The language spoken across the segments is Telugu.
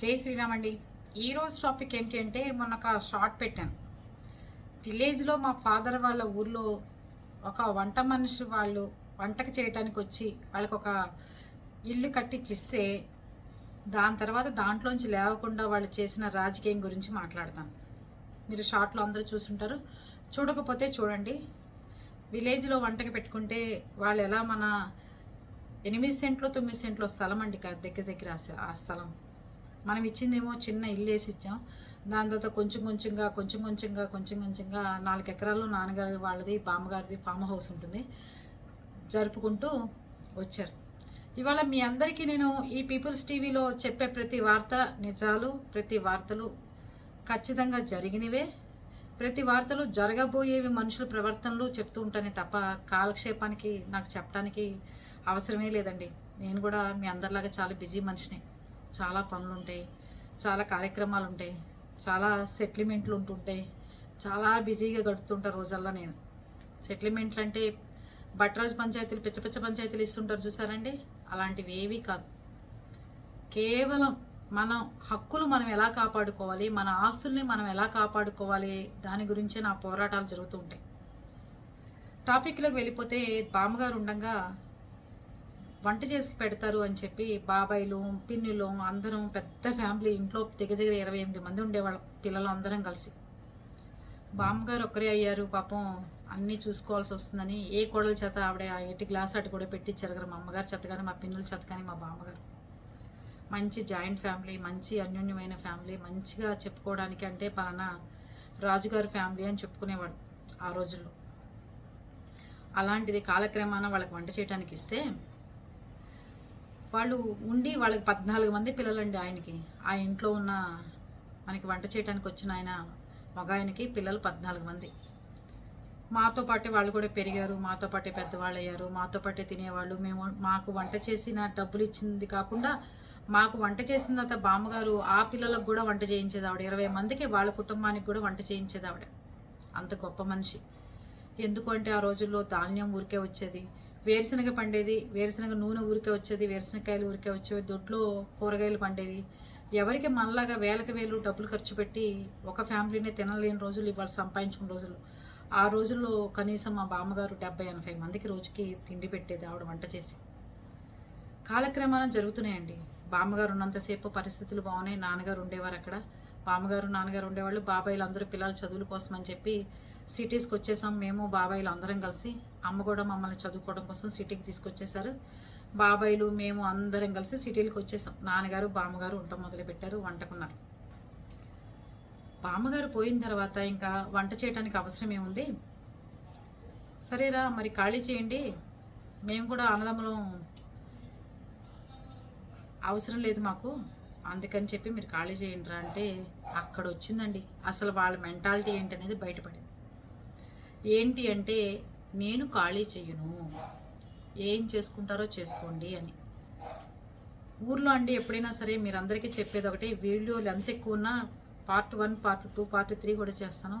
జై శ్రీరామ్ అండి. ఈరోజు టాపిక్ ఏంటి అంటే మొన్న ఒక షార్ట్ పెట్టాను. విలేజ్లో మా ఫాదర్ వాళ్ళ ఊర్లో ఒక వంట మనిషి వాళ్ళు వంటకు చేయడానికి వచ్చి వాళ్ళకి ఒక ఇల్లు కట్టించిస్తే దాని తర్వాత దాంట్లోంచి లేవకుండా వాళ్ళు చేసిన రాజకీయం గురించి మాట్లాడతాను. మీరు షార్ట్లో అందరూ చూసుంటారు. చూడకపోతే చూడండి. విలేజ్లో వంటకి పెట్టుకుంటే వాళ్ళు ఎలా మన ఎనిమిది సెంట్లో తొమ్మిది సెంట్లో స్థలం అండి దగ్గర దగ్గర ఆ స్థలం. మనం ఇచ్చిందేమో చిన్న ఇల్లు వేసి ఇచ్చాం. దాని తర్వాత కొంచెం కొంచెంగా కొంచెం కొంచెంగా కొంచెం కొంచెంగా నాలుగు ఎకరాలు నాన్నగారి వాళ్ళది బామ్మగారిది ఫామ్ హౌస్ ఉంటుంది. జరుపుకుంటూ వచ్చారు. ఇవాళ మీ అందరికీ నేను ఈ పీపుల్స్ టీవీలో చెప్పే ప్రతి వార్త నిజాలు ప్రతి వార్తలు ఖచ్చితంగా జరిగినవే. ప్రతి వార్తలు జరగబోయేవి మనుషుల ప్రవర్తనలు చెప్తూ ఉంటానే తప్ప కాలక్షేపానికి నాకు చెప్పడానికి అవసరమే లేదండి. నేను కూడా మీ అందరిలాగా చాలా బిజీ మనిషిని. చాలా పనులు ఉంటాయి చాలా కార్యక్రమాలు ఉంటాయి చాలా సెటిల్మెంట్లు ఉంటుంటాయి చాలా బిజీగా గడుపుతుంటా రోజల్లా నేను. సెటిల్మెంట్లు అంటే బట్రాజ్ పంచాయతీలు పిచ్చ పిచ్చ పంచాయతీలు ఇస్తుంటారు చూసారండి? అలాంటివి ఏవీ కాదు. కేవలం మన హక్కులు మనం ఎలా కాపాడుకోవాలి మన ఆస్తుల్ని మనం ఎలా కాపాడుకోవాలి దాని గురించే నా పోరాటాలు జరుగుతూ ఉంటాయి. టాపిక్లోకి వెళ్ళిపోతే బామ్మగారు ఉండగా వంట చేసి పెడతారు అని చెప్పి బాబాయిలు పిన్నులు అందరం పెద్ద ఫ్యామిలీ ఇంట్లో దగ్గర దగ్గర ఇరవై ఎనిమిది మంది ఉండేవాళ్ళం పిల్లలు అందరం కలిసి. బామ్మగారు ఒక్కరే అయ్యారు పాపం అన్నీ చూసుకోవాల్సి వస్తుందని ఏ కోడల చేత ఆవిడ ఆ ఏటి గ్లాస్ అటు కూడా పెట్టించారు కదా మా అమ్మగారి చేత కానీ మా పిన్నుల చేత కానీ మా బామ్మగారు. మంచి జాయింట్ ఫ్యామిలీ మంచి అన్యోన్యమైన ఫ్యామిలీ మంచిగా చెప్పుకోవడానికి అంటే పలానా రాజుగారి ఫ్యామిలీ అని చెప్పుకునేవాడు ఆ రోజుల్లో. అలాంటిది కాలక్రమాన వాళ్ళకి వంట చేయడానికి ఇస్తే వాళ్ళు ఉండి వాళ్ళకి పద్నాలుగు మంది పిల్లలండి ఆయనకి. ఆ ఇంట్లో ఉన్న మనకి వంట చేయడానికి వచ్చిన ఆయన మగ ఆయనకి పిల్లలు పద్నాలుగు మంది. మాతో పాటే వాళ్ళు కూడా పెరిగారు. మాతో పాటే పెద్దవాళ్ళు అయ్యారు మాతో పాటే తినేవాళ్ళు. మేము మాకు వంట చేసిన డబ్బులు ఇచ్చింది కాకుండా మాకు వంట చేసిన తర్వాత బామ్మగారు ఆ పిల్లలకు కూడా వంట చేయించేది ఆవిడ. ఇరవై మందికి వాళ్ళ కుటుంబానికి కూడా వంట చేయించేది ఆవిడ. అంత గొప్ప మనిషి. ఎందుకంటే ఆ రోజుల్లో ధాన్యం ఊరికే వచ్చేది. వేరుశనగ పండేది వేరుశనగ నూనె ఊరికే వచ్చేది వేరుశనగకాయలు ఊరికే వచ్చేవి దొడ్లో కూరగాయలు పండేవి. ఎవరికి మనలాగా వేలకు వేలు డబ్బులు ఖర్చు పెట్టి ఒక ఫ్యామిలీనే తినలేని రోజులు ఇవాళ సంపాదించుకున్న రోజులు. ఆ రోజుల్లో కనీసం మా బామ్మగారు డెబ్బై ఎనభై మందికి రోజుకి తిండి పెట్టేది ఆవిడ వంట చేసి. కాలక్రమాన జరుగుతున్నాయండి. బామ్మగారు ఉన్నంతసేపు పరిస్థితులు బాగున్నాయి నాన్నగారు ఉండేవారు అక్కడ. బామ్మగారు నాన్నగారు ఉండేవాళ్ళు. బాబాయిలు అందరూ పిల్లల చదువుల కోసం అని చెప్పి సిటీస్కి వచ్చేసాం. మేము బాబాయిలు అందరం కలిసి అమ్మ కూడా మమ్మల్ని చదువుకోవడం కోసం సిటీకి తీసుకొచ్చేసారు. బాబాయిలు మేము అందరం కలిసి సిటీలకు వచ్చేసాం. నాన్నగారు బామ్మగారు వంట మొదలుపెట్టారు వంటకున్నారు. బామ్మగారు పోయిన తర్వాత ఇంకా వంట చేయడానికి అవసరం ఏముంది? సరేరా మరి ఖాళీ చేయండి. మేము కూడా అన్నదమ్ములం అవసరం లేదు మాకు. అందుకని చెప్పి మీరు ఖాళీ చేయండి రా అంటే అక్కడ వచ్చిందండి అసలు వాళ్ళ మెంటాలిటీ ఏంటి అనేది బయటపడింది. ఏంటి అంటే నేను ఖాళీ చేయను ఏం చేసుకుంటారో చేసుకోండి అని. ఊర్లో అండి ఎప్పుడైనా సరే మీరందరికీ చెప్పేది ఒకటి వీడియోలు ఎంత ఎక్కువ ఉన్నా part one part two part three కూడా చేస్తాను.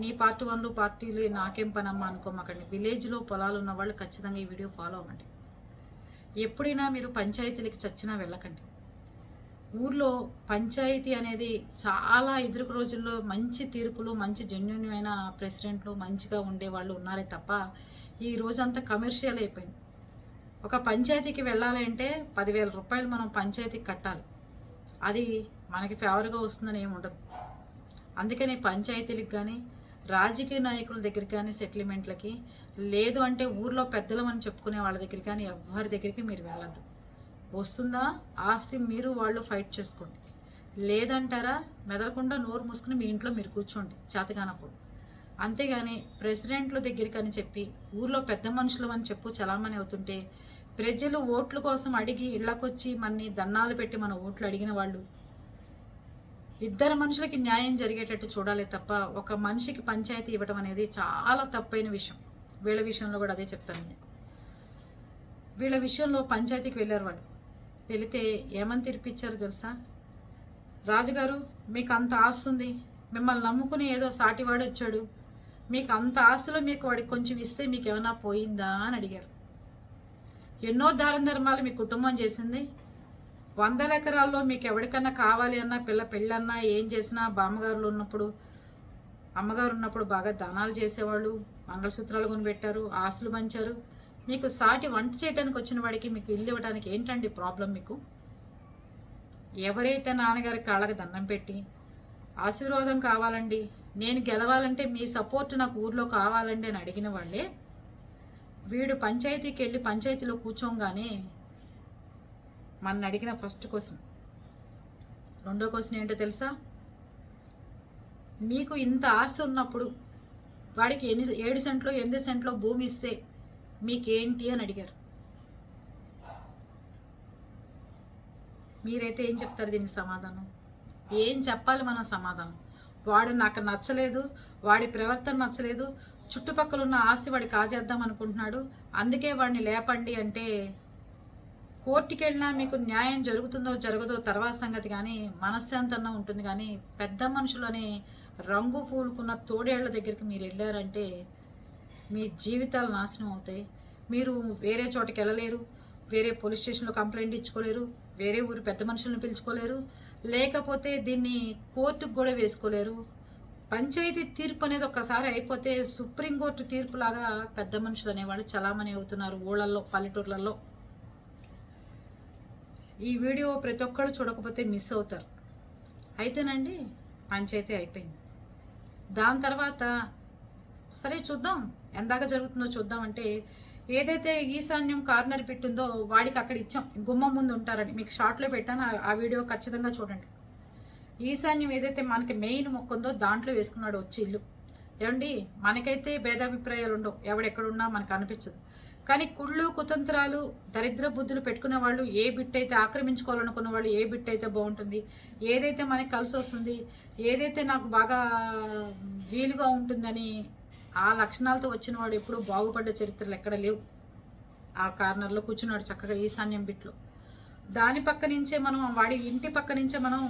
నీ పార్ట్ వన్లు పార్టీలు నాకేం పనమ్మా అనుకోమాకండి. విలేజ్లో పొలాలు ఉన్న వాళ్ళు ఖచ్చితంగా ఈ వీడియో ఫాలో అవ్వండి. ఎప్పుడైనా మీరు పంచాయతీలకి చచ్చినా వెళ్ళకండి. ఊర్లో పంచాయతీ అనేది చాలా ఎదురుకు రోజుల్లో మంచి తీర్పులు మంచి జన్యున్యమైన ప్రెసిడెంట్లు మంచిగా ఉండేవాళ్ళు ఉన్నారే తప్ప ఈ రోజంతా కమర్షియల్ అయిపోయింది. ఒక పంచాయతీకి వెళ్ళాలి అంటే పదివేల రూపాయలు మనం పంచాయతీకి కట్టాలి. అది మనకి ఫేవర్గా వస్తుందని ఏమి ఉండదు. అందుకని పంచాయతీలకు కానీ రాజకీయ నాయకుల దగ్గర కానీ సెటిల్మెంట్లకి లేదు అంటే ఊర్లో పెద్దలమని చెప్పుకునే వాళ్ళ దగ్గర కానీ ఎవరి దగ్గరికి మీరు వెళ్ళద్దు. వస్తుందా? ఆస్తి మీరు వాళ్ళు ఫైట్ చేసుకోండి. లేదంటారా? మెదలకుండా నోరు మూసుకుని మీ ఇంట్లో మీరు కూర్చోండి. చేతగానప్పుడు. అంతేగాని ప్రెసిడెంట్ల దగ్గరికి అని చెప్పి ఊర్లో పెద్ద మనుషులు అని చెప్పు చలామణి అవుతుంటే ప్రజలు ఓట్ల కోసం అడిగి ఇళ్ళకొచ్చి మనని దండాలు పెట్టి మన ఓట్లు అడిగిన వాళ్ళు. ఇద్దరు మనుషులకి న్యాయం జరిగేటట్టు చూడాలి తప్ప ఒక మనిషికి పంచాయతీ ఇవ్వడం అనేది చాలా తప్పైన విషయం. వీళ్ళ విషయంలో కూడా అదే చెప్తాను మీకు. వీళ్ళ విషయంలో పంచాయతీకి వెళ్ళారు వాళ్ళు. వెళితే ఏమని తీర్పిచ్చారు తెలుసా? రాజుగారు మీకు అంత ఆస్తుంది. మిమ్మల్ని నమ్ముకుని ఏదో సాటివాడు వచ్చాడు. మీకు అంత ఆస్తులు మీకు వాడికి కొంచెం ఇస్తే మీకు ఏమైనా పోయిందా అని అడిగారు. ఎన్నో దారం ధర్మాలు మీ కుటుంబం చేసింది. వందల ఎకరాల్లో మీకు ఎవరికన్నా కావాలి అన్నా పిల్ల పెళ్ళన్నా ఏం చేసినా బామ్మగారులు ఉన్నప్పుడు అమ్మగారు ఉన్నప్పుడు బాగా దానాలు చేసేవాళ్ళు. మంగళసూత్రాలు కొనిపెట్టారు ఆస్తులు పంచారు. మీకు సాటి వంట చేయడానికి వచ్చిన వాడికి మీకు ఇల్లు ఇవ్వడానికి ఏంటండి ప్రాబ్లం మీకు? ఎవరైతే నాన్నగారి కాళ్ళకి దండం పెట్టి ఆశీర్వాదం కావాలండి నేను గెలవాలంటే మీ సపోర్ట్ నాకు ఊర్లో కావాలండి అని అడిగిన వాళ్ళే వీడు పంచాయతీకి వెళ్ళి పంచాయతీలో కూర్చోగానే మన అడిగిన ఫస్ట్ క్వశ్చన్ రెండో క్వశ్చన్ ఏంటో తెలుసా? మీకు ఇంత ఆస్తి ఉన్నప్పుడు వాడికి ఎన్ని ఏడు సెంట్లో ఎనిమిది సెంట్లో భూమి ఇస్తే మీకేంటి అని అడిగారు. మీరైతే ఏం చెప్తారు దీనికి సమాధానం? ఏం చెప్పాలి మనం సమాధానం? వాడు నాకు నచ్చలేదు వాడి ప్రవర్తన నచ్చలేదు చుట్టుపక్కల ఉన్న ఆస్తి వాడి కాజేద్దాం అనుకుంటున్నాడు అందుకే వాడిని లేపండి అంటే కోర్టుకి వెళ్ళినా మీకు న్యాయం జరుగుతుందో జరగదో తర్వాత సంగతి కానీ మనశ్శాంతంగా ఉంటుంది కానీ పెద్ద మనుషులని రంగు పూలుకున్న తోడేళ్ళ దగ్గరికి మీరు వెళ్ళారంటే మీ జీవితాలు నాశనం అవుతాయి. మీరు వేరే చోటకి వెళ్ళలేరు. వేరే పోలీస్ స్టేషన్లో కంప్లైంట్ ఇచ్చుకోలేరు. వేరే ఊరు పెద్ద మనుషులను పిలుచుకోలేరు. లేకపోతే దీన్ని కోర్టుకు కూడా వేసుకోలేరు. పంచాయతీ తీర్పు అనేది ఒక్కసారి అయిపోతే సుప్రీంకోర్టు తీర్పులాగా పెద్ద మనుషులు అనేవాళ్ళు చలామణి అవుతున్నారు ఊళ్ళల్లో పల్లెటూర్లలో. ఈ వీడియో ప్రతి ఒక్కరు చూడకపోతే మిస్ అవుతారు. అయితేనండి పంచాయతీ అయిపోయింది. దాని తర్వాత సరే చూద్దాం ఎందాక జరుగుతుందో చూద్దాం అంటే ఏదైతే ఈశాన్యం కార్నర్ పెట్టిందో వాడికి అక్కడ ఇచ్చాం గుమ్మం ముందు ఉంటారని మీకు షార్ట్లో పెట్టాను ఆ- వీడియో ఖచ్చితంగా చూడండి. ఈశాన్యం ఏదైతే మనకి మెయిన్ మొక్క ఉందో దాంట్లో వేసుకున్నాడు వచ్చి ఇల్లు. ఏమండి మనకైతే భేదాభిప్రాయాలు ఉండవు ఎవడెక్కడున్నా మనకు అనిపించదు. కానీ కుళ్ళు కుతంత్రాలు దరిద్ర బుద్ధులు పెట్టుకునే వాళ్ళు ఏ బిట్ అయితే ఆక్రమించుకోవాలనుకున్న వాళ్ళు ఏ బిట్ అయితే బాగుంటుంది ఏదైతే మనకి కలిసి వస్తుంది ఏదైతే నాకు బాగా వీలుగా ఉంటుందని ఆ లక్షణాలతో వచ్చిన వాడు ఎప్పుడూ బాగుపడ్డ చరిత్రలు ఎక్కడ లేవు. ఆ కార్నర్లో కూర్చున్నాడు చక్కగా ఈశాన్యం బిట్లో. దాని పక్క నుంచే మనం వాడి ఇంటి పక్క నుంచే మనం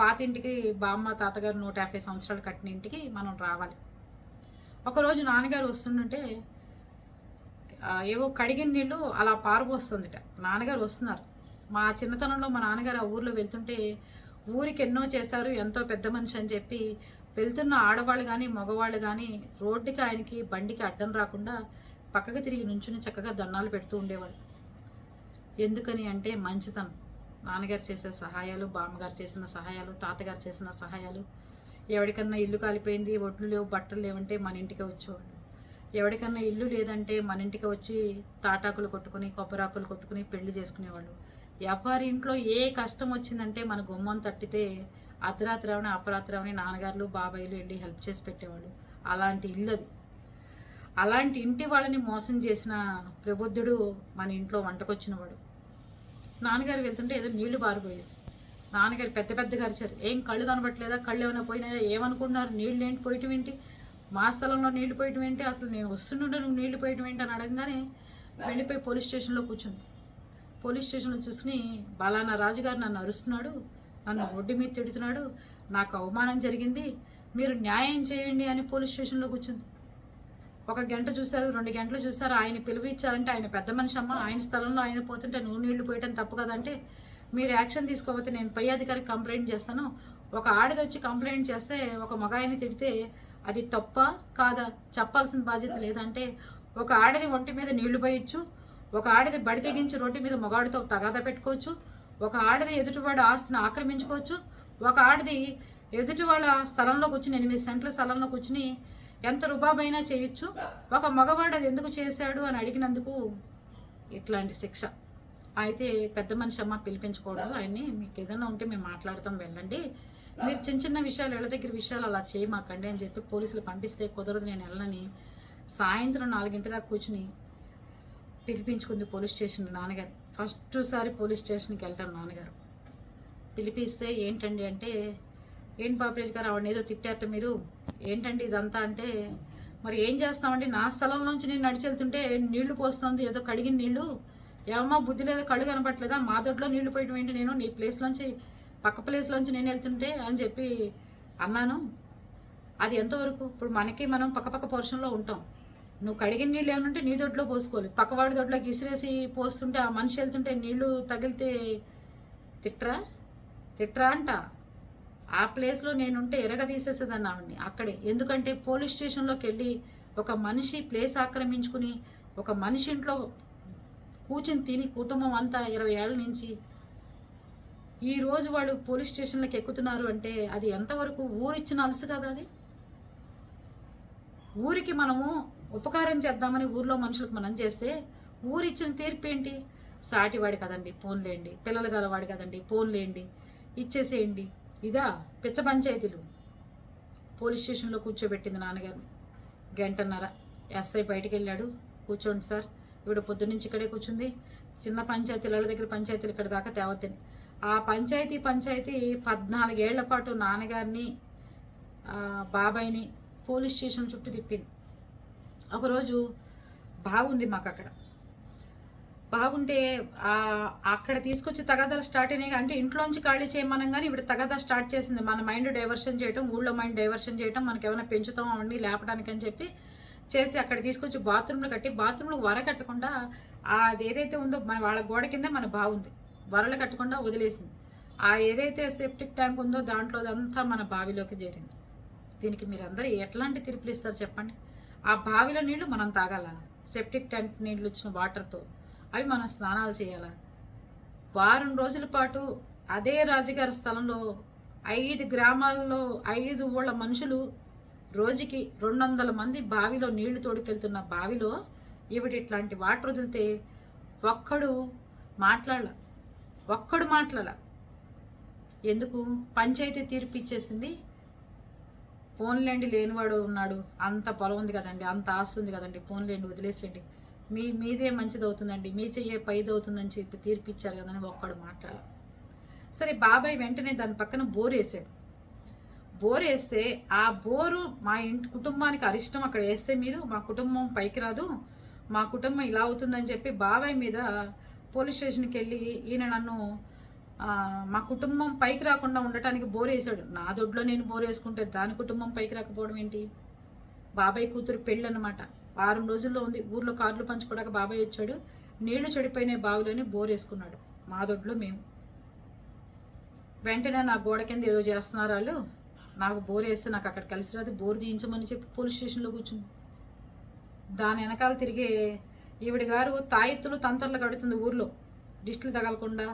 పాతింటికి బామ్మ తాతగారు నూట యాభై సంవత్సరాలు కట్టిన ఇంటికి మనం రావాలి. ఒకరోజు నాన్నగారు వస్తుంటే ఏవో కడిగిన నీళ్ళు అలా పారబోస్తుందిట. నాన్నగారు వస్తున్నారు. మా చిన్నతనంలో మా నాన్నగారు ఆ ఊర్లో వెళ్తుంటే ఊరికి ఎన్నో చేశారు ఎంతో పెద్ద మనిషి అని చెప్పి వెళ్తున్న ఆడవాళ్ళు కానీ మగవాళ్ళు కానీ రోడ్డుకి ఆయనకి బండికి అడ్డం రాకుండా పక్కకు తిరిగి నుంచుని చక్కగా దండాలు పెడుతూ ఉండేవాళ్ళు. ఎందుకని అంటే మంచితనం. నాన్నగారు చేసే సహాయాలు బామ్మగారు చేసిన సహాయాలు తాతగారు చేసిన సహాయాలు. ఎవరికన్నా ఇల్లు కాలిపోయింది ఒడ్లు లేవు బట్టలు లేవంటే మన ఇంటికి వచ్చేవాళ్ళు. ఎవరికన్నా ఇల్లు లేదంటే మన ఇంటికి వచ్చి తాటాకులు కొట్టుకుని కొబ్బరాకులు కొట్టుకుని పెళ్ళి చేసుకునేవాళ్ళు. ఎవరి ఇంట్లో ఏ కష్టం వచ్చిందంటే మన గుమ్మం తట్టితే అర్ధరాత్రి అవని అపరాత్రి రావని నాన్నగారులు బాబాయిలు వెళ్ళి హెల్ప్ చేసి పెట్టేవాళ్ళు. అలాంటి ఇల్లు అది. అలాంటి ఇంటి వాళ్ళని మోసం చేసిన ప్రబుద్ధుడు మన ఇంట్లో వంటకొచ్చినవాడు. నాన్నగారు వెళ్తుంటే ఏదో నీళ్ళు బారిపోయేది. నాన్నగారు పెద్ద పెద్దగా అరిచారు. ఏం కళ్ళు కనబట్టలేదా కళ్ళు ఏమైనా పోయినాయా? ఏమనుకున్నారు నీళ్ళు ఏంటి? పోయటం ఏంటి? మా స్థలంలో నీళ్ళు పోయటం ఏంటి? అసలు నేను వస్తుండే నువ్వు నీళ్ళు పోయటం ఏంటి? అని అడగగానే వెళ్ళిపోయి పోలీస్ స్టేషన్లో కూర్చుంది. పోలీస్ స్టేషన్లో చూసుకుని బలానా రాజుగారు నన్ను అరుస్తున్నాడు. నన్ను ఒడ్డు మీద తిడుతున్నాడు. నాకు అవమానం జరిగింది. మీరు న్యాయం చేయండి అని పోలీస్ స్టేషన్లో కూర్చుంది. ఒక గంట చూశారు రెండు గంటలు చూశారు. ఆయన పిలుపు ఇచ్చారంటే ఆయన పెద్ద మనిషి అమ్మ. ఆయన స్థలంలో ఆయన పోతుంటే నువ్వు నీళ్ళు పోయటం తప్పు కదంటే. మీరు యాక్షన్ తీసుకోకపోతే నేను పై అధికారికి కంప్లైంట్ చేస్తాను. ఒక ఆడది వచ్చి కంప్లైంట్ చేస్తే ఒక మగాయని తిడితే అది తప్ప కాదా? చెప్పాల్సిన బాధ్యత లేదంటే ఒక ఆడది ఒంటి మీద నీళ్ళు పోయొచ్చు. ఒక ఆడది బడి తెగించి రోడ్డు మీద మగాడితో తగాదా పెట్టుకోవచ్చు. ఒక ఆడది ఎదుటివాడు ఆస్తిని ఆక్రమించుకోవచ్చు. ఒక ఆడది ఎదుటివాళ్ళ స్థలంలో కూర్చుని ఎనిమిది సెంట్ల స్థలంలో కూర్చుని ఎంత రుబాబైనా చేయొచ్చు. ఒక మగవాడు అది ఎందుకు చేశాడు అని అడిగినందుకు ఇట్లాంటి శిక్ష. అయితే పెద్ద మనిషి అమ్మ పిలిపించకూడదు. ఆయన్ని మీకు ఏదైనా ఉంటే మేము మాట్లాడతాం వెళ్ళండి. మీరు చిన్న చిన్న విషయాలు ఇళ్ళ దగ్గర విషయాలు అలా చేయమాకండి అని చెప్పి పోలీసులు పంపిస్తే కుదరదు నేను వెళ్ళని సాయంత్రం నాలుగింటి దాకా కూర్చుని పిలిపించుకుంది పోలీస్ స్టేషన్ నాన్నగారు. ఫస్ట్ సారి పోలీస్ స్టేషన్కి వెళ్తాను నాన్నగారు. పిలిపిస్తే ఏంటండి అంటే ఏంటి బాబురాజ్ గారు ఆవిడ ఏదో తిట్టారట మీరు? ఏంటండి ఇదంతా అంటే? మరి ఏం చేస్తామండి? నా స్థలం నుంచి నేను నడిచి వెళ్తుంటే నీళ్ళు పోస్తుంది ఏదో కడిగిన నీళ్ళు. ఏమమ్మా బుద్ధి లేదో కళ్ళు కనపట్లేదా? మా దొడ్లో నీళ్ళు పోయటం ఏంటి? నేను నీ ప్లేస్లోంచి పక్క ప్లేస్లోంచి నేను వెళ్తుంటే అని చెప్పి అన్నాను. అది ఎంతవరకు? ఇప్పుడు మనకి మనం పక్కపక్క పోర్షన్లో ఉంటాం. నువ్వు కడిగిన నీళ్ళు ఏమంటే నీ దొడ్లో పోసుకోవాలి. పక్కవాడి దొడ్లోకి ఇసిరేసి పోస్తుంటే ఆ మనిషి వెళ్తుంటే నీళ్ళు తగిలితే తిట్రా? తిట్రా అంట. ఆ ప్లేస్లో నేనుంటే ఎరగ తీసేసేదాన్ని ఆవిడ్ని అక్కడే. ఎందుకంటే పోలీస్ స్టేషన్లోకి వెళ్ళి ఒక మనిషి ప్లేస్ ఆక్రమించుకుని ఒక మనిషి ఇంట్లో కూర్చుని తిని కుటుంబం అంతా ఇరవై ఏళ్ళ నుంచి ఈ రోజు వాళ్ళు పోలీస్ స్టేషన్లకు ఎక్కుతున్నారు అంటే అది ఎంతవరకు ఊరిచ్చిన అలసు కదా అది? ఊరికి మనము ఉపకారం చేద్దామని ఊర్లో మనుషులకు మనం చేస్తే ఊరిచ్చిన తీర్పు ఏంటి సాటివాడి కదండి పోన్లేండి పిల్లలు గలవాడు కదండి పోన్లేండి ఇచ్చేసేయండి. ఇదా పిచ్చ పంచాయతీలు. పోలీస్ స్టేషన్లో కూర్చోబెట్టింది నాన్నగారిని. గంటన్నర. ఎస్ఐ బయటికి వెళ్ళాడు కూర్చోండి సార్. ఇప్పుడు పొద్దున్నుంచి ఇక్కడే కూర్చుంది. చిన్న పంచాయతీల దగ్గర పంచాయతీలు ఇక్కడ దాకా తేవద్దని. ఆ పంచాయతీ పంచాయతీ పద్నాలుగేళ్ళ పాటు నాన్నగారిని బాబాయ్ని బాబాయిని పోలీస్ స్టేషన్ చుట్టూ తిప్పింది. ఒకరోజు బాగుంది మాకు అక్కడ బాగుంటే అక్కడ తీసుకొచ్చి తగాదాలు స్టార్ట్ అయినాయి అంటే ఇంట్లోంచి ఖాళీ చేయమనం కానీ ఇప్పుడు తగాదా స్టార్ట్ చేసింది. మన మైండ్ డైవర్షన్ చేయటం ఊళ్ళో మైండ్ డైవర్షన్ చేయటం మనకి ఏమైనా పెంచుతాం అవన్నీ లేపడానికి అని చెప్పి చేసి అక్కడ తీసుకొచ్చి బాత్రూంలో కట్టి బాత్రూంలో వర కట్టకుండా అది ఏదైతే ఉందో మన వాళ్ళ గోడ కింద మన బాగుంది వరలు కట్టకుండా వదిలేసింది. ఆ ఏదైతే సెప్టిక్ ట్యాంక్ ఉందో దాంట్లో అదంతా మన బావిలోకి చేరింది. దీనికి మీరు అందరూ ఎట్లాంటి తీర్పులు ఇస్తారు చెప్పండి? ఆ బావిలో నీళ్ళు మనం తాగాల? సెప్టిక్ ట్యాంక్ నీళ్ళు వచ్చిన వాటర్తో అవి మనం స్నానాలు చేయాలా? వారం రోజుల పాటు అదే రాజుగారి స్థలంలో ఐదు గ్రామాల్లో ఐదు ఊళ్ళ మనుషులు రోజుకి రెండు వందల మంది బావిలో నీళ్ళు తోడుకెళ్తున్న బావిలో ఈవిడ ఇట్లాంటి వాటర్ వదిలితే ఒక్కడు మాట్లాడాల. ఒక్కడు మాట్లాడాల. ఎందుకు? పంచాయతీ తీర్పు ఇచ్చేసింది పోన్లేండి లేనివాడు ఉన్నాడు. అంత పొలం ఉంది కదండి అంత ఆస్తుంది ఉంది కదండి. పోన్లేండి వదిలేసేయండి. మీ మీదే మంచిది అవుతుందండి మీ చెయ్యే పైది అవుతుందని చెప్పి తీర్పిచ్చారు కదని ఒక్కడు మాట్లాడాలి సరే బాబాయ్ వెంటనే దాని పక్కన బోర్ వేసాడు. బోర్ వేస్తే ఆ బోరు మా ఇంటి కుటుంబానికి అరిష్టం అక్కడ వేస్తే మీరు మా కుటుంబం పైకి రాదు. మా కుటుంబం ఇలా అవుతుందని చెప్పి బాబాయ్ మీద పోలీస్ స్టేషన్కి వెళ్ళి ఈయన నన్ను మా కుటుంబం పైకి రాకుండా ఉండటానికి బోర్ వేసాడు నా దొడ్లో నేను బోర్ వేసుకుంటే దాని కుటుంబం పైకి రాకపోవడం ఏంటి? బాబాయ్ కూతురు పెళ్ళి అనమాట వారం రోజుల్లో ఉంది. ఊర్లో కార్లు పంచుకోవడానికి బాబాయ్ వచ్చాడు. నీళ్ళు చెడిపోయిన బావిలోనే బోర్ వేసుకున్నాడు. మా దొడ్లో మేము వెంటనే నా గోడ కింద ఏదో చేస్తున్నారు వాళ్ళు. నాకు బోర్ వేస్తే నాకు అక్కడ కలిసి రాదు. బోర్ తీయించమని చెప్పి పోలీస్ స్టేషన్లో కూర్చుంది. దాని వెనకాల తిరిగి ఈవిడ గారు తాయెత్తులు తంతర్లు కడుతుంది ఊర్లో. దిష్టిలు తగలకుండా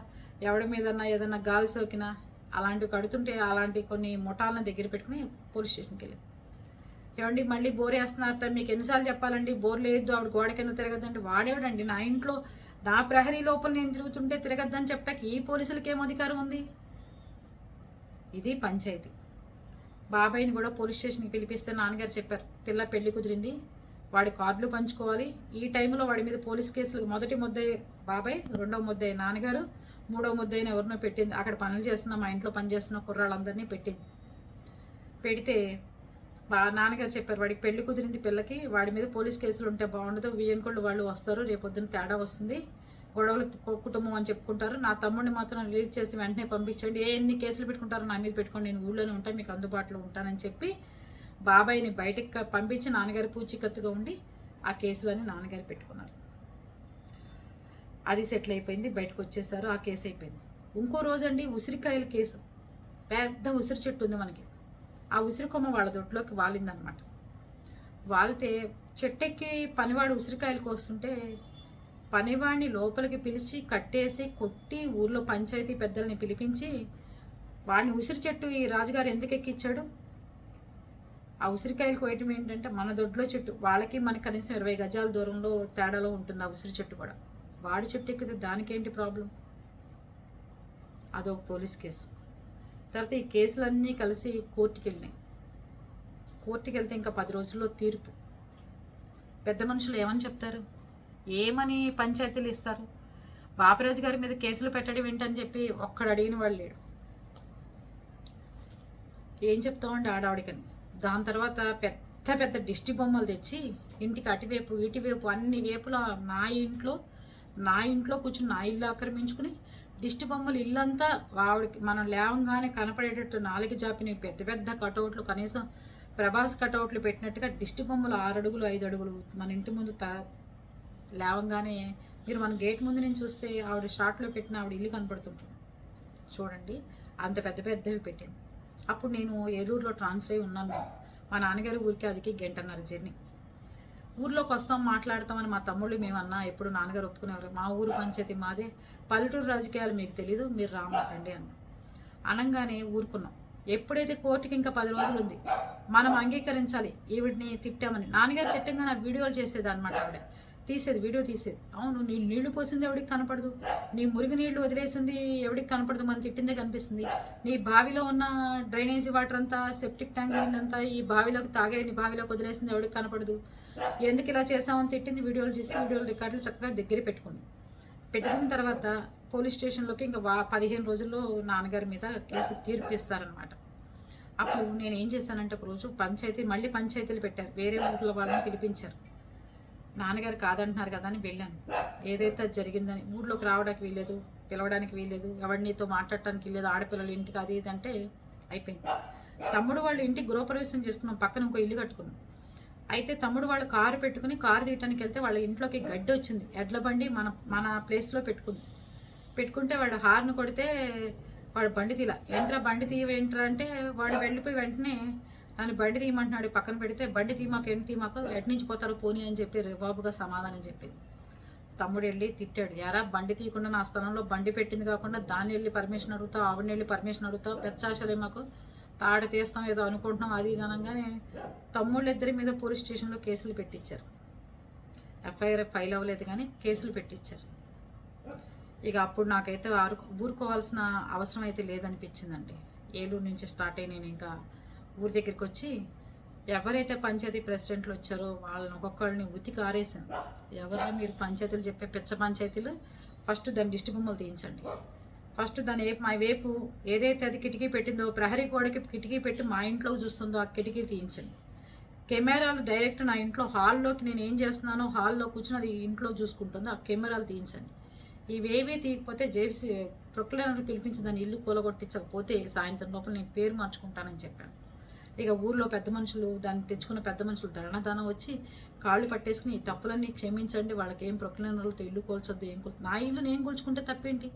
ఎవడి మీదన్నా ఏదన్నా గాలి సోకినా అలాంటివి కడుతుంటే అలాంటి కొన్ని ముఠాలను దగ్గర పెట్టుకుని పోలీస్ స్టేషన్కి వెళ్ళి. ఏమండి మళ్ళీ బోర్ వేస్తున్నారట మీకు ఎన్నిసార్లు చెప్పాలండి? బోర్ లేదు ఆవిడ గోడ కింద తిరగద్దండి వాడేవాడండి. నా ఇంట్లో నా ప్రహరీ లోపల నేను తిరుగుతుంటే తిరగద్దని చెప్పడానికి ఈ పోలీసులకి ఏం అధికారం ఉంది? ఇది పంచాయతీ. బాబాయ్ని కూడా పోలీస్ స్టేషన్కి పిలిపిస్తే నాన్నగారు చెప్పారు పిల్ల పెళ్ళి కుదిరింది వాడి కార్డులు పంచుకోవాలి. ఈ టైంలో వాడి మీద పోలీస్ కేసులు మొదటి ముద్దే బాబాయ్ రెండవ ముద్దే నాన్నగారు మూడో ముద్దైన ఎవరినో పెట్టింది. అక్కడ పనులు చేస్తున్న మా ఇంట్లో పని చేస్తున్న కుర్రాళ్ళందరినీ పెట్టింది. పెడితే బా నాన్నగారు చెప్పారు వాడికి పెళ్ళి కుదిరింది పిల్లకి వాడి మీద పోలీస్ కేసులు ఉంటే బాగుండదు. వియ్యంకొళ్ళు వాళ్ళు వస్తారు రేపొద్దున తేడా వస్తుంది. గొడవలు కుటుంబం అని చెప్పుకుంటారు. నా తమ్ముడిని మాత్రం రిలీజ్ చేసి వెంటనే పంపించండి. ఏ ఎన్ని కేసులు పెట్టుకుంటారో నా మీద పెట్టుకోండి. నేను ఊళ్ళోనే ఉంటాను మీకు అందుబాటులో ఉంటానని చెప్పి బాబాయ్ని బయటకు పంపించి నాన్నగారు పూచికత్తుగా ఉండి ఆ కేసులని నాన్నగారు పెట్టుకున్నారు. అది సెటిల్ అయిపోయింది బయటకు వచ్చేసారు ఆ కేసు అయిపోయింది. ఇంకో రోజండి ఉసిరికాయల కేసు. పెద్ద ఉసిరి చెట్టు ఉంది మనకి. ఆ ఉసిరి కొమ్మ వాళ్ళ దొడ్లోకి వాలిందనమాట. వాలితే చెట్టెక్కి పనివాడు ఉసిరికాయలు కోస్తుంటే పనివాడిని లోపలికి పిలిచి కట్టేసి కొట్టి ఊర్లో పంచాయతీ పెద్దల్ని పిలిపించి వాడిని ఉసిరి చెట్టు ఈ రాజుగారు ఎందుకు ఎక్కిచ్చాడు? ఆ ఉసిరికాయలు కోయటం ఏంటంటే మన దొడ్లో చెట్టు వాళ్ళకి మనకి కనీసం ఇరవై గజాల దూరంలో తేడాలో ఉంటుంది ఆ ఉసిరి చెట్టు కూడా. వాడి చెట్టు ఎక్కితే దానికేంటి ప్రాబ్లం? అదొక పోలీస్ కేసు. తర్వాత ఈ కేసులన్నీ కలిసి కోర్టుకి వెళ్ళినాయి. కోర్టుకి వెళ్తే ఇంకా పది రోజుల్లో తీర్పు. పెద్ద మనుషులు ఏమని చెప్తారు? ఏమని పంచాయతీలు ఇస్తారు? బాపరాజు గారి మీద కేసులు పెట్టడం ఏంటని చెప్పి ఒక్కడు అడిగిన వాళ్ళు లేడు. ఏం చెప్తామండి ఆడావిడికని? దాని తర్వాత పెద్ద పెద్ద దిష్టి బొమ్మలు తెచ్చి ఇంటికి అటువైపు ఇటువైపు అన్ని వేపుల నా ఇంట్లో నా ఇంట్లో కూర్చుని నా ఇల్లు ఆక్రమించుకుని దిష్టి బొమ్మలు ఇల్లంతా ఆవిడకి మనం లేవంగానే కనపడేటట్టు నాలుగు జాపిని పెద్ద పెద్ద కటౌట్లు కనీసం ప్రభాస్ కటౌట్లు పెట్టినట్టుగా దిష్టి బొమ్మలు ఆరు అడుగులు ఐదు అడుగులు మన ఇంటి ముందు తా లేవంగానే మీరు మన గేట్ ముందు నుంచి చూస్తే ఆవిడ షార్ట్లో పెట్టిన ఆవిడ ఇల్లు కనపడుతుంటుంది. చూడండి అంత పెద్ద పెద్దవి పెట్టింది. అప్పుడు నేను ఏలూరులో ట్రాన్స్ఫర్ అయి ఉన్నాను. మా నాన్నగారి ఊరికి అదికి గంటన్నర జర్నీ. ఊర్లోకి వస్తాం మాట్లాడతామని మా తమ్ముళ్ళు మేమన్నా ఎప్పుడు నాన్నగారు ఒప్పుకునేవారు. మా ఊరు పంచాయతీ మాదే. పల్లెటూరు రాజకీయాలు మీకు తెలీదు మీరు రామాకండి అన్న. అనంగానే ఊరుకున్నాం. ఎప్పుడైతే కోర్టుకి ఇంకా పది రోజులు ఉంది మనం అంగీకరించాలి ఈవిడిని తిట్టామని. నాన్నగారు తిట్టంగా నా వీడియోలు చేసేదన్నమాట ఆవిడ. తీసేది వీడియో తీసేది. అవును నీ నీళ్ళు పోసింది ఎవడికి కనపడదు. నీ మురిగి నీళ్ళు వదిలేసింది ఎవడికి కనపడదు. మనం తిట్టిందే కనిపిస్తుంది. నీ బావిలో ఉన్న డ్రైనేజీ వాటర్ అంతా సెప్టిక్ ట్యాంక్ నీళ్ళంతా ఈ బావిలోకి తాగే నీ బావిలోకి వదిలేసింది ఎవడికి కనపడదు. ఎందుకు ఇలా చేసామని తిట్టింది వీడియోలు చేసి వీడియోలు రికార్డులు చక్కగా దగ్గర పెట్టుకుంది. పెట్టుకున్న తర్వాత పోలీస్ స్టేషన్లోకి ఇంకా పదిహేను రోజుల్లో నాన్నగారి మీద కేసు తీర్పు ఇస్తారనమాట అప్పుడు నేను ఏం చేశానంటే ఒక రోజు పంచాయతీ మళ్ళీ పంచాయతీలు పెట్టారు. వేరే ఊర్ల వాళ్ళని పిలిపించారు. నాన్నగారు కాదంటున్నారు కదా అని వెళ్ళాను. ఏదైతే అది జరిగిందని ఊళ్ళోకి రావడానికి వీల్లేదు పిలవడానికి వీల్లేదు ఎవరినితో మాట్లాడటానికి వీల్లేదు ఆడపిల్లలు ఇంటికి అది ఇది అంటే అయిపోయింది. తమ్ముడు వాళ్ళు ఇంటికి గృహప్రవేశం చేసుకున్నాం పక్కన ఇంకో ఇల్లు కట్టుకున్నాం. అయితే తమ్ముడు వాళ్ళు కారు పెట్టుకుని కారు తీయటానికి వెళ్తే వాళ్ళ ఇంట్లోకి గడ్డి వచ్చింది. ఎడ్ల బండి మన మన ప్లేస్లో పెట్టుకుంది. పెట్టుకుంటే వాడు హార్న్ కొడితే వాడు బండి తీల ఏంట్రా బండి తీయవేంట్రా అంటే వాడు వెళ్ళిపోయి వెంటనే నన్ను బండి తీయమంటున్నాడు పక్కన పెడితే బండి తీమాకు ఎన్ని తీమాకు? ఎట్నుంచి నుంచి పోతారో పోనీ అని చెప్పి రిబాబుగా సమాధానం చెప్పింది. తమ్ముడు వెళ్ళి తిట్టాడు యారా బండి తీయకుండా నా స్థలంలో బండి పెట్టింది కాకుండా దాన్ని వెళ్ళి పర్మిషన్ అడుగుతావు ఆవిడని వెళ్ళి పర్మిషన్ అడుగుతావు పెచ్చాశలే మాకు తాడ తీస్తాం ఏదో అనుకుంటున్నాం అది ఇదనంగానే తమ్ముళ్ళిద్దరి మీద పోలీస్ స్టేషన్లో కేసులు పెట్టించారు. ఎఫ్ఐఆర్ ఫైల్ అవ్వలేదు కానీ కేసులు పెట్టించారు. ఇక అప్పుడు నాకైతే ఆరు ఊరుకోవాల్సిన అవసరం అయితే లేదనిపించిందండి. ఏలూరు నుంచి స్టార్ట్ అయ్యి నేను ఇంకా ఊరి దగ్గరికి వచ్చి ఎవరైతే పంచాయతీ ప్రెసిడెంట్లు వచ్చారో వాళ్ళని ఒక్కొక్కళ్ళని ఉతికి ఆరేసాను ఎవరైనా మీరు పంచాయతీలు చెప్పే పిచ్చ పంచాయతీలు? ఫస్ట్ దాని దిష్టి బొమ్మలు తీయించండి. ఫస్ట్ దాని ఏ మా వైపు ఏదైతే అది కిటికీ పెట్టిందో ప్రహరీ గోడకి కిటికీ పెట్టి మా ఇంట్లో చూస్తుందో ఆ కిటికీ తీయించండి. కెమెరాలు డైరెక్ట్ నా ఇంట్లో హాల్లోకి నేను ఏం చేస్తున్నానో హాల్లో కూర్చుని అది ఇంట్లో చూసుకుంటుందో ఆ కెమెరాలు తీయించండి. ఇవేవీ తీయకపోతే జేసీ ప్రొక్లైనర్ పిలిపించి దాన్ని ఇల్లు కూలగొట్టించకపోతే సాయంత్రం లోపల నేను పేరు మార్చుకుంటానని చెప్పాను. ఇక ఊర్లో పెద్ద మనుషులు దాన్ని తెచ్చుకున్న పెద్ద మనుషులు దరణదానం వచ్చి కాళ్ళు పట్టేసుకుని తప్పులన్నీ క్షమించండి వాళ్ళకి ఏం ప్రొక్లైనర్లతో ఇల్లు కోల్చొద్దు ఏం కూల్ నా ఇల్లు నేను కూల్చుకుంటే తప్పేంటి?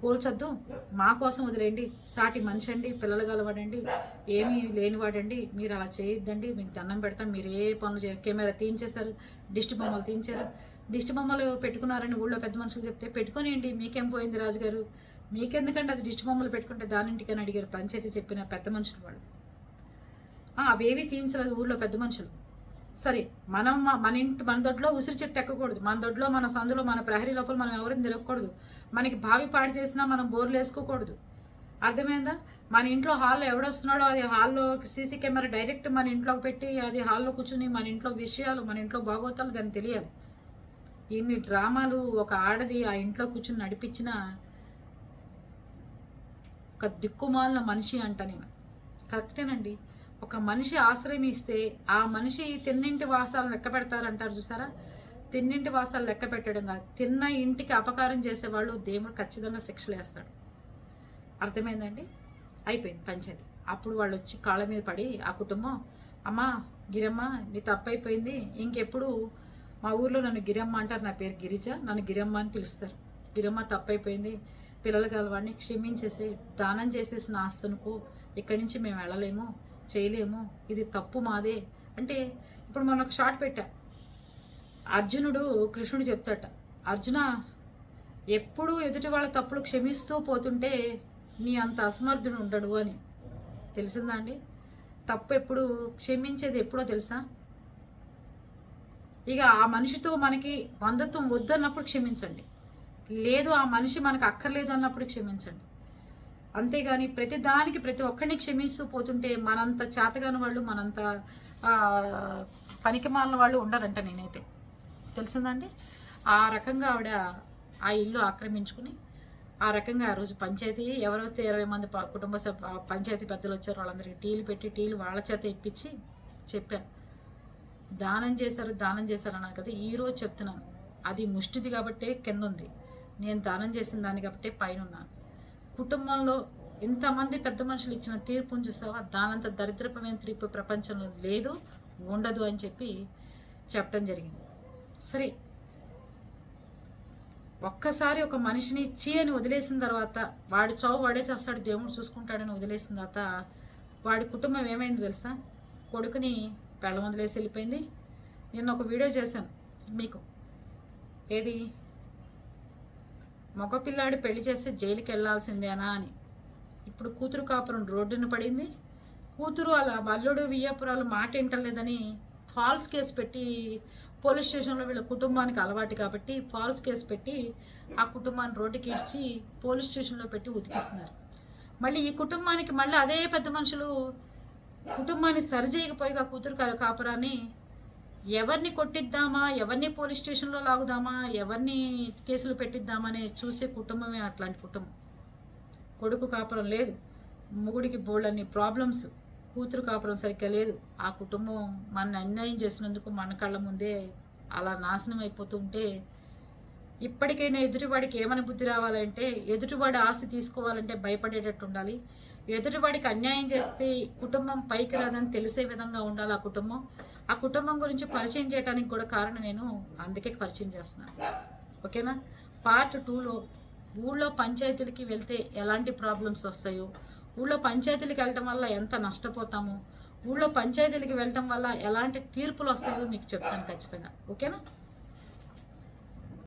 కూల్చొద్దు మా కోసం వదిలేయండి సాటి మనిషి అండి పిల్లలు గలవాడండి ఏమీ లేనివాడండి మీరు అలా చేయొద్దండి మీకు దండం పెడతాం మీరు ఏ పనులు చేయ కెమెరా తీయించేశారు దిష్టి బొమ్మలు తీయించారు దిష్టి బొమ్మలు పెట్టుకున్నారని ఊళ్ళో పెద్ద మనుషులు చెప్తే పెట్టుకోనియండి మీకేం పోయింది రాజుగారు? మీకెందుకంటే అది దిష్టి బొమ్మలు పెట్టుకుంటే దానింటికని అడిగారు పంచాయతీ చెప్పిన పెద్ద మనుషులు వాళ్ళు. అవేవి తీయించలేదు ఊళ్ళో పెద్ద మనుషులు. సరే మనం మన ఇంటి మన దొడ్లో ఉసిరి చెట్టు ఎక్కకూడదు. మన దొడ్లో మన సందులో మన ప్రహరీ లోపల మనం ఎవరిని తిరగకూడదు. మనకి బావి పాడు చేసినా మనం బోర్లు వేసుకోకూడదు. అర్థమైందా? మన ఇంట్లో హాల్లో ఎవడొస్తున్నాడో అది హాల్లో సీసీ కెమెరా డైరెక్ట్ మన ఇంట్లోకి పెట్టి అది హాల్లో కూర్చుని మన ఇంట్లో విషయాలు మన ఇంట్లో బాగోతాలు దాన్ని తెలియాలి. ఇన్ని డ్రామాలు ఒక ఆడది ఆ ఇంట్లో కూర్చుని నడిపించిన ఒక దిక్కుమాలిన మనిషి అంట నేను. కరెక్టేనండి? ఒక మనిషి ఆశ్రయం ఇస్తే ఆ మనిషి తిన్నింటి వాసాలు లెక్క పెడతారంటారు చూసారా? తిన్నింటి వాసాలు లెక్క పెట్టడం కాదు. తిన్న ఇంటికి అపకారం చేసేవాళ్ళు దేవుడు ఖచ్చితంగా శిక్షలు వేస్తాడు అర్థమైందండి? అయిపోయింది పంచాయతీ. అప్పుడు వాళ్ళు వచ్చి కాళ్ళ మీద పడి ఆ కుటుంబం అమ్మా గిరమ్మ నీ తప్పు అయిపోయింది ఇంకెప్పుడు మా ఊర్లో నన్ను గిరమ్మ అంటారు. నా పేరు గిరిజ. నన్ను గిరమ్మ అని పిలుస్తారు. గిరమ్మ తప్పు అయిపోయింది పిల్లలు గలవాడిని క్షమించేసి దానం చేసేసిన ఆస్తునుకు. ఇక్కడి నుంచి మేము వెళ్ళలేము. చేయలేము. ఇది తప్పు మాదే. అంటే ఇప్పుడు మనం ఒక షార్ట్ పెట్టా. అర్జునుడు కృష్ణుడు చెప్తాట. అర్జున ఎప్పుడూ ఎదుటి వాళ్ళ తప్పులు క్షమిస్తూ పోతుంటే నీ అంత అసమర్థుడు ఉండడు అని. తెలిసిందా అండి? తప్పు ఎప్పుడు క్షమించేది ఎప్పుడో తెలుసా? ఇక ఆ మనిషితో మనకి బంధుత్వం వద్దన్నప్పుడు క్షమించండి. లేదు ఆ మనిషి మనకు అక్కర్లేదు అన్నప్పుడు క్షమించండి. అంతేగాని ప్రతి దానికి ప్రతి ఒక్కరిని క్షమిస్తూ పోతుంటే మనంత చేతగాని వాళ్ళు మనంత పనికి మాలిన వాళ్ళు ఉండరంట నేనైతే. తెలిసిందండి? ఆ రకంగా ఆవిడ ఆ ఇల్లు ఆక్రమించుకుని ఆ రకంగా ఆ రోజు పంచాయతీ ఎవరైతే ఇరవై మంది కుటుంబ సభ్య పంచాయతీ పెద్దలు వచ్చారు వాళ్ళందరికీ టీలు పెట్టి టీలు వాళ్ళ చేత ఇప్పించి చెప్పాను. దానం చేశారు దానం చేశారు అన్నాను కదా ఈరోజు చెప్తున్నాను. అది ముష్టిది కాబట్టే కింద ఉంది నేను దానం చేసిన దాన్ని కాబట్టే పైన ఉన్నాను కుటుంబంలో ఇంతమంది పెద్ద మనుషులు ఇచ్చిన తీర్పును చూసావా? దానంత దరిద్రపమైన తీర్పు ప్రపంచంలో లేదు ఉండదు అని చెప్పి చెప్పడం జరిగింది. సరే ఒక్కసారి ఒక మనిషిని ఇచ్చి అని వదిలేసిన తర్వాత వాడు చావు వాడే చేస్తాడు దేవుడు చూసుకుంటాడని వదిలేసిన తర్వాత వాడి కుటుంబం ఏమైంది తెలుసా? కొడుకుని పెళ్ళం వదిలేసి వెళ్ళిపోయింది. నేను ఒక వీడియో చేశాను మీకు. ఏది? మగపిల్లాడి పెళ్ళి చేస్తే జైలుకి వెళ్ళాల్సిందేనా అని. ఇప్పుడు కూతురు కాపురం రోడ్డున పడింది. కూతురు అలా బల్లుడు వియ్యపురాలు మాట వింటలేదని ఫాల్స్ కేసు పెట్టి పోలీస్ స్టేషన్లో వీళ్ళ కుటుంబానికి అలవాటు కాబట్టి ఫాల్స్ కేసు పెట్టి ఆ కుటుంబాన్ని రోడ్డుకి ఇచ్చి పోలీస్ స్టేషన్లో పెట్టి ఉతికిస్తున్నారు. మళ్ళీ ఈ కుటుంబానికి మళ్ళీ అదే పెద్ద మనుషులు కుటుంబాన్ని సరిచేయకపోయి ఆ కూతురు కాపురాన్ని ఎవరిని కొట్టిద్దామా? ఎవరిని పోలీస్ స్టేషన్లో లాగుదామా? ఎవరిని కేసులు పెట్టిద్దామా చూసే కుటుంబమే అట్లాంటి కుటుంబం. కొడుకు కాపురం లేదు. మొగుడికి బోళ్ళని ప్రాబ్లమ్స్ కూతురు కాపురం సరిగ్గా లేదు. ఆ కుటుంబం మన అన్యాయం చేసినందుకు మన కళ్ళ ముందే అలా నాశనం అయిపోతుంటే ఇప్పటికైనా ఎదుటివాడికి ఏమని బుద్ధి రావాలంటే ఎదుటివాడి ఆస్తి తీసుకోవాలంటే భయపడేటట్టు ఉండాలి. ఎదుటివాడికి అన్యాయం చేస్తే కుటుంబం పైకి రాదని తెలిసే విధంగా ఉండాలి ఆ కుటుంబం. ఆ కుటుంబం గురించి పరిచయం చేయడానికి కూడా కారణం నేను అందుకే పరిచయం చేస్తున్నాను. ఓకేనా? పార్ట్ టూలో ఊళ్ళో పంచాయతీలకి వెళ్తే ఎలాంటి ప్రాబ్లమ్స్ వస్తాయో ఊళ్ళో పంచాయతీలకు వెళ్ళటం వల్ల ఎంత నష్టపోతామో ఊళ్ళో పంచాయతీలకి వెళ్ళటం వల్ల ఎలాంటి తీర్పులు వస్తాయో మీకు చెప్తాను ఖచ్చితంగా. ఓకేనా?